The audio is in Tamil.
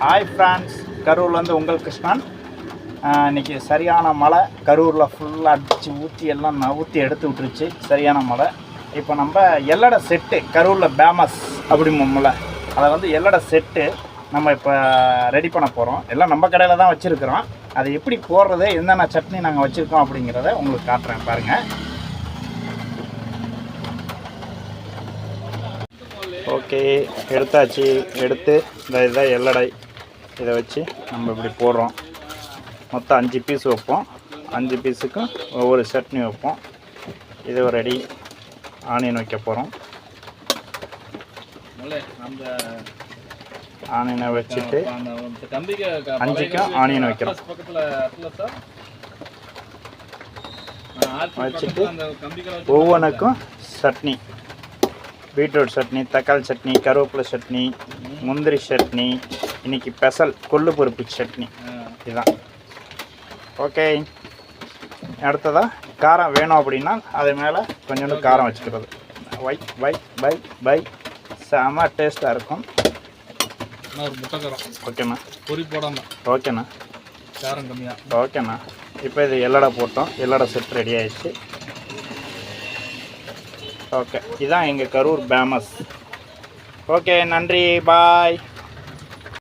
ஹாய் ஃப்ரான்ஸ் கரூர்லேருந்து உங்கள் கிருஷ்ணன். இன்றைக்கி இன்னைக்கு சரியான மழை. கரூரில் ஃபுல்லாக அடித்து ஊற்றி எல்லாம் ஊற்றி எடுத்து விட்டுருச்சு. சரியான மழை. இப்போ நம்ம எல்லட செட்டு கரூரில் பேமஸ் அப்படிம்போம்ல அதை வந்து எல்லட செட்டு நம்ம இப்போ ரெடி பண்ண போகிறோம் எல்லாம் நம்ம கடையில் தான் வச்சுருக்குறோம். அதை எப்படி போடுறது என்னென்ன சட்னி நாங்கள் வச்சுருக்கோம் அப்படிங்கிறத உங்களுக்கு காட்டுறேன் பாருங்கள் ஓகே எடுத்தாச்சு. எடுத்து இந்த இதுதான் எல்லடை. இதை வச்சு நம்ம இப்படி போடுறோம். மொத்தம் அஞ்சு பீஸ் வைப்போம். அஞ்சு பீஸுக்கும் ஒவ்வொரு சட்னி வைப்போம். இது ரெடி ஆனியன் வைக்க போகிறோம் அந்த ஆனியனை வச்சுட்டு அஞ்சுக்கும் ஆனியன் வைக்கிறோம். வச்சுட்டு ஒவ்வொன்றுக்கும் சட்னி. பீட்ரூட் சட்னி தக்காளி சட்னி கருவேப்பிலை சட்னி முந்திரி சட்னி இன்னைக்கு ஸ்பெஷல் கொள்ளு பருப்பு சட்னி. இதுதான். ஓகே. அடுத்ததா காரம் வேணும் அப்படின்னா அது மேலே கொஞ்சோண்டு காரம் வச்சுக்கிறது. வை வை பை பை செம டேஸ்ட்டாக இருக்கும். ஒரு முட்டைக்கரம் ஓகேண்ணா. பொறி போடாம. ஓகேண்ணா. காரம் கம்மியா. ஓகேண்ணா. இப்போ இது எல்லடை போட்டோம். எல்லடை செட் ரெடி ஆயிடுச்சு. ஓகே. இதுதான் எங்கள் கரூர் பேமஸ். ஓகே நன்றி. பாய்.